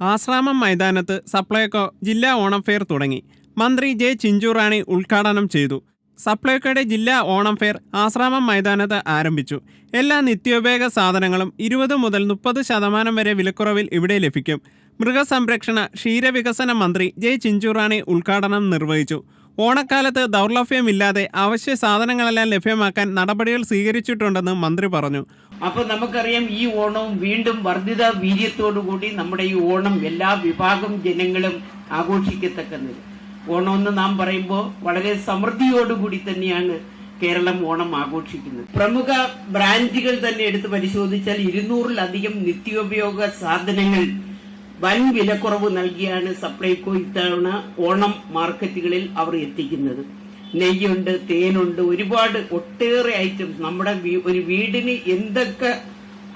ആശ്രാമം മൈതാനത്ത് സപ്ലൈകോ ജില്ലാ ഓണം ഫെയർ തുടങ്ങി. മന്ത്രി ജെ ചിഞ്ചുറാണി ഉദ്ഘാടനം ചെയ്തു. സപ്ലൈകോയുടെ ജില്ലാ ഓണം ഫെയർ ആശ്രാമം മൈതാനത്ത് ആരംഭിച്ചു. എല്ലാ നിത്യോപയോഗ സാധനങ്ങളും ഇരുപത് മുതൽ മുപ്പത് ശതമാനം വരെ വിലക്കുറവിൽ ഇവിടെ ലഭിക്കും. മൃഗസംരക്ഷണ ക്ഷീരവികസന മന്ത്രി ജെ ചിഞ്ചുറാണി ഉദ്ഘാടനം നിർവഹിച്ചു. ഓണക്കാലത്ത് ദൗർലഭ്യമില്ലാതെ അവശ്യ സാധനങ്ങളെല്ലാം ലഭ്യമാക്കാൻ നടപടികൾ സ്വീകരിച്ചിട്ടുണ്ടെന്ന് മന്ത്രി പറഞ്ഞു. അപ്പൊ നമുക്കറിയാം ഈ ഓണവും വീണ്ടും വർദ്ധിത വീര്യത്തോടുകൂടി നമ്മുടെ ഈ ഓണം എല്ലാ വിഭാഗം ജനങ്ങളും ആഘോഷിക്കത്തക്കുന്നത്. ഓണമെന്ന് നാം പറയുമ്പോൾ വളരെ സമൃദ്ധിയോടുകൂടി തന്നെയാണ് കേരളം ഓണം ആഘോഷിക്കുന്നത്. പ്രമുഖ ബ്രാൻഡുകൾ തന്നെ എടുത്ത് പരിശോധിച്ചാൽ ഇരുന്നൂറിലധികം നിത്യോപയോഗ സാധനങ്ങൾ വൻ വിലക്കുറവ് നൽകിയാണ് സപ്ലൈകോ ഇത്തവണ ഓണം മാർക്കറ്റുകളിൽ അവർ എത്തിക്കുന്നത്. നെയ്യുണ്ട് തേനുണ്ട് ഒരുപാട് ഒട്ടേറെ ഐറ്റംസ് നമ്മുടെ ഒരു വീടിന് എന്തൊക്കെ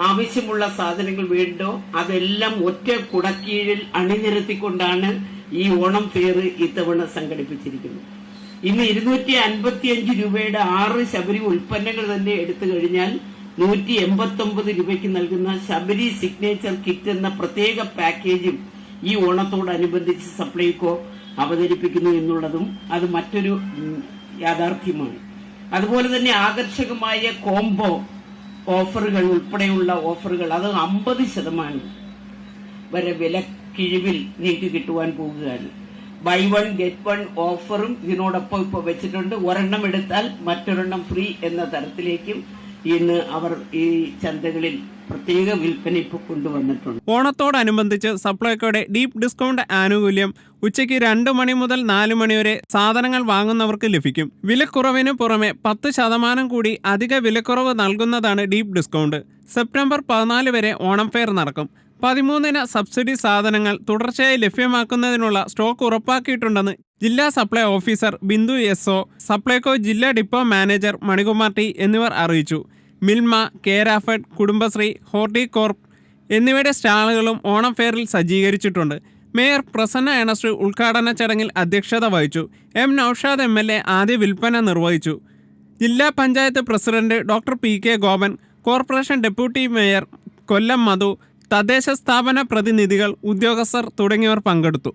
ആവശ്യമുള്ള സാധനങ്ങൾ വേണ്ടോ അതെല്ലാം ഒറ്റ കുടക്കീഴിൽ അണിനിരത്തിക്കൊണ്ടാണ് ഈ ഓണം ഫെയർ ഇത്തവണ സംഘടിപ്പിച്ചിരിക്കുന്നത്. ഇന്ന് ഇരുന്നൂറ്റി അൻപത്തിയഞ്ച് രൂപയുടെ ആറ് ശബരി ഉൽപ്പന്നങ്ങൾ തന്നെ എടുത്തു കഴിഞ്ഞാൽ നൂറ്റി എൺപത്തി രൂപയ്ക്ക് നൽകുന്ന ശബരി സിഗ്നേച്ചർ കിറ്റ് എന്ന പ്രത്യേക പാക്കേജും ഈ ഓണത്തോടനുബന്ധിച്ച് സപ്ലൈകോ അവതരിപ്പിക്കുന്നു എന്നുള്ളതും അത് മറ്റൊരു യാഥാർത്ഥ്യമാണ്. അതുപോലെ തന്നെ ആകർഷകമായ കോംബോ ഓഫറുകൾ ഉൾപ്പെടെയുള്ള ഓഫറുകൾ അത് അമ്പത് ശതമാനം വരെ വില കിഴിവിൽ നിങ്ങൾക്ക് കിട്ടുവാൻ പോകുകയാണ്. ബൈ വൺ ഗെറ്റ് വൺ ഓഫറും ഇതിനോടൊപ്പം ഇപ്പോൾ വെച്ചിട്ടുണ്ട്. ഒരെണ്ണം എടുത്താൽ മറ്റൊരെണ്ണം ഫ്രീ എന്ന തരത്തിലേക്കും ഇന്ന് അവർ ഈ ചന്തകളിൽ പ്രത്യേക വിൽപ്പന ഇപ്പോൾ കൊണ്ടുവന്നിട്ടുണ്ട്. ഓണത്തോടനുബന്ധിച്ച് സപ്ലൈകോയുടെ ഡീപ്പ് ഡിസ്കൗണ്ട് ആനുകൂല്യം ഉച്ചയ്ക്ക് രണ്ട് മണി മുതൽ നാല് മണി വരെ സാധനങ്ങൾ വാങ്ങുന്നവർക്ക് ലഭിക്കും. വിലക്കുറവിന് പുറമെ പത്ത് ശതമാനം കൂടി അധിക വിലക്കുറവ് നൽകുന്നതാണ് ഡീപ് ഡിസ്കൗണ്ട്. സെപ്റ്റംബർ പതിനാല് വരെ ഓണം ഫെയർ നടക്കും. പതിമൂന്നിന് സബ്സിഡി സാധനങ്ങൾ തുടർച്ചയായി ലഭ്യമാക്കുന്നതിനുള്ള സ്റ്റോക്ക് ഉറപ്പാക്കിയിട്ടുണ്ടെന്ന് ജില്ലാ supply officer Bindu S O Supplyco ജില്ലാ ഡിപ്പോ മാനേജർ മണികുമാർ ടി എന്നിവർ അറിയിച്ചു. മിൽമ കേരാഫഡ് കുടുംബശ്രീ ഹോർട്ടികോർപ്പ് എന്നിവയുടെ സ്റ്റാളുകളും ഓണം ഫെയറിൽ സജ്ജീകരിച്ചിട്ടുണ്ട്. മേയർ പ്രസന്ന എണസ്റ്റ് ഉദ്ഘാടന ചടങ്ങിൽ അധ്യക്ഷത വഹിച്ചു. M Noushad M L A ആദ്യ വിൽപ്പന നിർവഹിച്ചു. ജില്ലാ panchayat president doctor P K Gopan corporation deputy mayor Kollam Madhu തദ്ദേശ സ്ഥാപന പ്രതിനിധികൾ ഉദ്യോഗസ്ഥർ തുടങ്ങിയവർ പങ്കെടുത്തു.